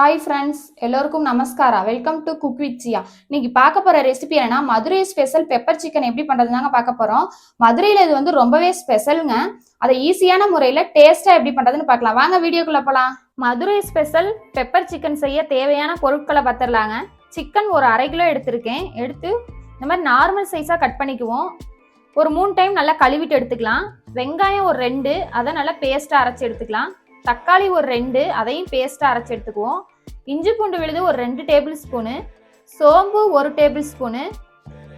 Hi friends எல்லோருக்கும் நமஸ்காரா? Welcome to cook with Siya இன்னைக்கு பார்க்க போகிற ரெசிபி என்னன்னா மதுரை ஸ்பெஷல் பெப்பர் சிக்கன் எப்படி பண்ணுறதுனாங்க பார்க்க போகிறோம் மதுரையில் இது வந்து ரொம்பவே ஸ்பெஷலுங்க அதை ஈஸியான முறையில் டேஸ்ட்டாக எப்படி பண்ணுறதுன்னு பார்க்கலாம். வாங்க வீடியோக்குள்ளே போகலாம் மதுரை ஸ்பெஷல் பெப்பர் சிக்கன் செய்ய தேவையான பொருட்களை பார்த்துடலாங்க. சிக்கன் ஒரு அரை கிலோ எடுத்திருக்கேன். எடுத்து இந்த மாதிரி நார்மல் சைஸாக கட் பண்ணிக்குவோம். ஒரு மூணு டைம் நல்லா கழுவிட்டு எடுத்துக்கலாம். வெங்காயம் ஒரு ரெண்டு அதை நல்லா பேஸ்ட்டாக அரைச்சி எடுத்துக்கலாம். தக்காளி ஒரு ரெண்டு அதையும் பேஸ்ட்டாக அரைச்சி எடுத்துக்குவோம். இஞ்சி பூண்டு விழுது ஒரு ரெண்டு டேபிள் ஸ்பூனு சோம்பு ஒரு டேபிள் ஸ்பூனு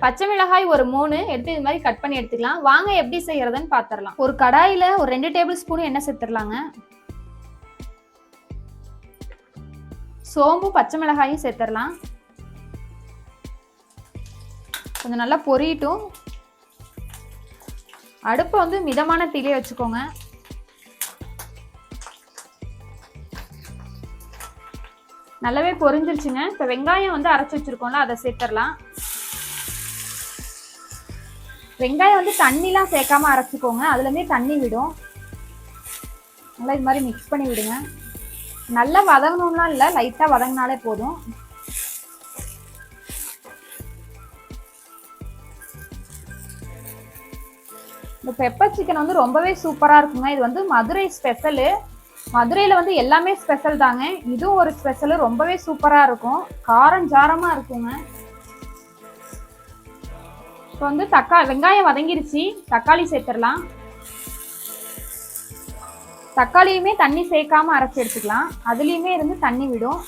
பச்சை மிளகாய் ஒரு மூணு எடுத்து இது மாதிரி கட் பண்ணி எடுத்துக்கலாம். வாங்க எப்படி செய்யறதுன்னு பார்த்துடலாம் ஒரு கடாயில் ஒரு ரெண்டு டேபிள் ஸ்பூன் எண்ணெய் சேர்த்துடலாங்க. சோம்பு பச்சை மிளகாயும் சேர்த்துடலாம். கொஞ்சம் நல்லா பொரியட்டும் அடுப்பை வந்து மிதமான தீலே வச்சுக்கோங்க. நல்லாவே பொரிஞ்சிருச்சுங்க. இப்போ வெங்காயம் வந்து அரைச்சி வச்சிருக்கோம்ல அதை சேர்த்துடலாம். வெங்காயம் வந்து தண்ணிலாம் சேர்க்காம அரைச்சிக்கோங்க. அதுலேருந்தே தண்ணி விடும். நல்லா இது மாதிரி மிக்ஸ் பண்ணி விடுங்க. நல்லா வதங்கணும்லாம் இல்லை லைட்டாக வதங்கினாலே போதும். இந்த பெப்பர் சிக்கன் வந்து ரொம்பவே சூப்பராக இருக்குங்க. இது வந்து மதுரை ஸ்பெஷலு மதுரையில் வந்து எல்லாமே ஸ்பெஷல் தாங்க. இதுவும் ஒரு ஸ்பெஷலு ரொம்பவே சூப்பராக இருக்கும். காரம் ஜாரமாக இருக்குங்க. இப்போ வந்து தக்காளி வெங்காயம் வதங்கிருச்சு. தக்காளி சேர்த்துடலாம். தக்காளியுமே தண்ணி சேர்க்காம அரைச்சி எடுத்துக்கலாம். அதுலேயுமே இருந்து தண்ணி விடும்.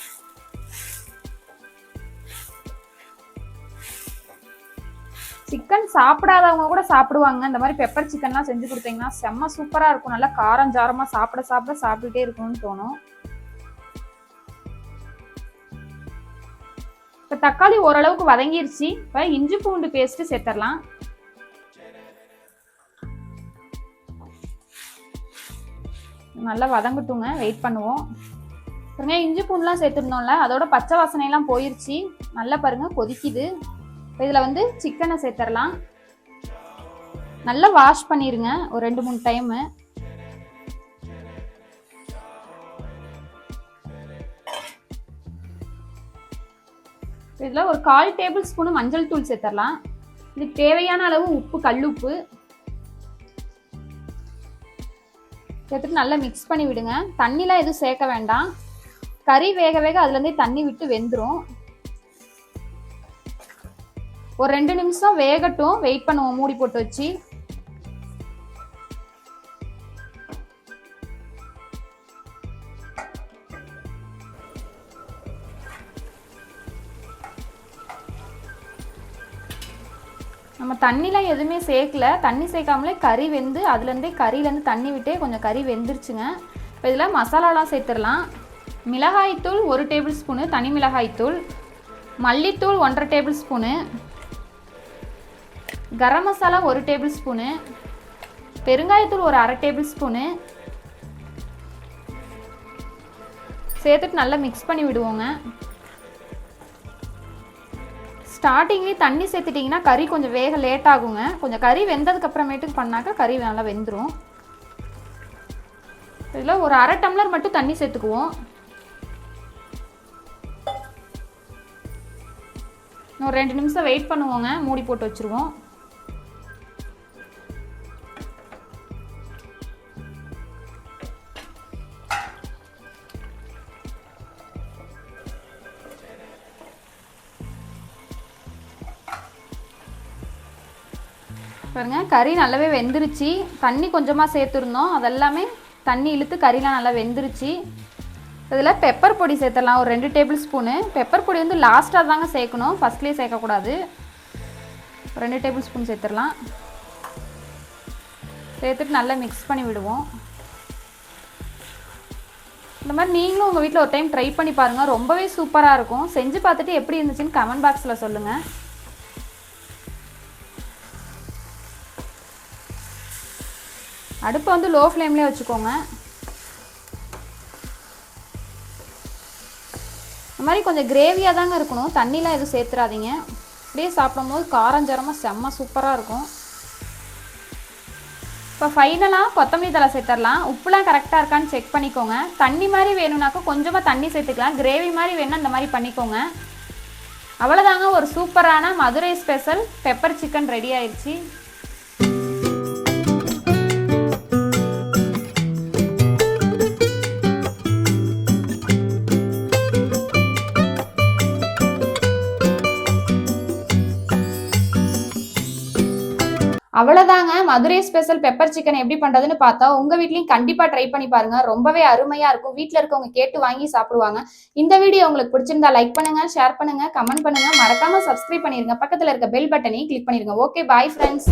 சிக்கன் சாப்பிடாதவங்க கூட சாப்பிடுவாங்க. இந்த மாதிரி பெப்பர் சிக்கன்லாம் செஞ்சு கொடுத்தீங்கன்னா செம்ம சூப்பராக இருக்கும். நல்லா காரம் ஜாரமாக சாப்பிட சாப்பிட சாப்பிட்டுட்டே இருக்கணும்னு தோணும். இப்போ தக்காளி ஓரளவுக்கு வதங்கிருச்சு. இப்போ இஞ்சி பூண்டு பேஸ்ட்டு சேர்த்துடலாம் நல்லா வதங்கட்டுங்க. வெயிட் பண்ணுவோம். பாருங்க இஞ்சி பூண்டுலாம் சேர்த்துருந்தோம்ல. அதோட பச்சை வாசனையெல்லாம் போயிருச்சு. நல்லா பாருங்க கொதிக்குது. இதில் வந்து சிக்கனை சேர்த்துடலாம் நல்லா வாஷ் பண்ணிடுங்க ஒரு ரெண்டு மூணு டைமு இதில் ஒரு கால் டேபிள் ஸ்பூனு மஞ்சள் தூள் சேர்த்துடலாம் இதுக்கு தேவையான அளவு உப்பு கல்லுப்பு சேர்த்துட்டு நல்லா மிக்ஸ் பண்ணி விடுங்க. தண்ணிலாம் எதுவும் சேர்க்க வேண்டாம். கறி வேக வேக அதுலேருந்தே தண்ணி விட்டு வெந்துடும் ஒரு ரெண்டு நிமிஷம் வேகட்டும். வெயிட் பண்ணுவோம். மூடி போட்டு வச்சு. நம்ம தண்ணிலாம் எதுவுமே சேர்க்கல. தண்ணி சேர்க்காமலே கறி வெந்து அதுலேருந்தே கறியிலேருந்து தண்ணி விட்டே கொஞ்சம் கறி வெந்துருச்சுங்க. இப்போ இதில் மசாலாலாம் சேர்த்துடலாம். மிளகாய்த்தூள் ஒரு டேபிள் ஸ்பூனு தனி மிளகாய்த்தூள். மல்லித்தூள் ஒன்றரை டேபிள் ஸ்பூனு. கரம் மசாலா ஒரு டேபிள் ஸ்பூனு. பெருங்காயத்தூள் ஒரு அரை டேபிள் ஸ்பூனு. சேர்த்துட்டு நல்லா மிக்ஸ் பண்ணி விடுவோங்க. ஸ்டார்டிங்லேயே தண்ணி சேர்த்துட்டிங்கன்னா கறி கொஞ்சம் வேக லேட் ஆகுங்க. கொஞ்சம் கறி வெந்ததுக்கப்புறமேட்டுக்கு பண்ணாக்கா கறி நல்லா வெந்துடும் இதில் ஒரு அரை டம்ளர் மட்டும் தண்ணி சேர்த்துக்குவோம். ஒரு ரெண்டு நிமிஷம் வெயிட் பண்ணுவோங்க. மூடி போட்டு வச்சுருவோம். பாருங்கள் கறி நல்லாவே வெந்துருச்சு. தண்ணி கொஞ்சமாக சேர்த்துருந்தோம். அதெல்லாமே தண்ணி இழுத்து கறிலாம் நல்லா வெந்துருச்சு. இதில் பெப்பர் பொடி சேர்த்துடலாம். ஒரு ரெண்டு டேபிள் ஸ்பூனு பெப்பர் பொடி வந்து லாஸ்ட்டாக தாங்க சேர்க்கணும். ஃபஸ்ட்லேயே சேர்க்கக்கூடாது. ரெண்டு டேபிள் ஸ்பூன் சேர்த்துடலாம். சேர்த்துட்டு நல்லா மிக்ஸ் பண்ணி விடுவோம். இந்த மாதிரி நீங்களும் உங்கள் வீட்டில் ஒரு டைம் ட்ரை பண்ணி பாருங்கள் ரொம்பவே சூப்பராக இருக்கும். செஞ்சு பார்த்துட்டு எப்படி இருந்துச்சுன்னு கமெண்ட் பாக்ஸில் சொல்லுங்கள் அடுப்பை வந்து லோ ஃப்ளேம்லேயே வச்சுக்கோங்க. இந்த மாதிரி கொஞ்சம் கிரேவியாக தாங்க இருக்கணும். தண்ணிலாம் எதுவும் சேர்த்துறாதீங்க. அப்படியே சாப்பிடும்போது காரஞ்சரமாக செம்ம சூப்பராக இருக்கும். இப்போ ஃபைனலாக கொத்தமல்லி தலை சேர்த்துடலாம். உப்புலாம் கரெக்டாக இருக்கான்னு செக் பண்ணிக்கோங்க. தண்ணி மாதிரி வேணும்னாக்கா கொஞ்சமாக தண்ணி சேர்த்துக்கலாம். கிரேவி மாதிரி வேணும்னா இந்த மாதிரி பண்ணிக்கோங்க. அவ்வளோதாங்க ஒரு சூப்பரான Madurai special pepper chicken ready ஆயிடுச்சு அவ்வளோதாங்க மதுரை ஸ்பெஷல் பெப்பர் சிக்கன் எப்படி பண்ணுறதுன்னு பார்த்தா உங்கள் வீட்லேயும் கண்டிப்பாக ட்ரை பண்ணி பாருங்க. ரொம்பவே அருமையாக இருக்கும். வீட்டில் இருக்கவங்க கேட்டு வாங்கி சாப்பிடுவாங்க. இந்த வீடியோ உங்களுக்கு பிடிச்சிருந்தா லைக் பண்ணுங்க ஷேர் பண்ணுங்க கமெண்ட் பண்ணுங்க. மறக்காம சப்ஸ்கிரைப் பண்ணிருங்க. பக்கத்தில் இருக்க பெல் பட்டனையும் கிளிக் பண்ணிருங்க. Okay bye friends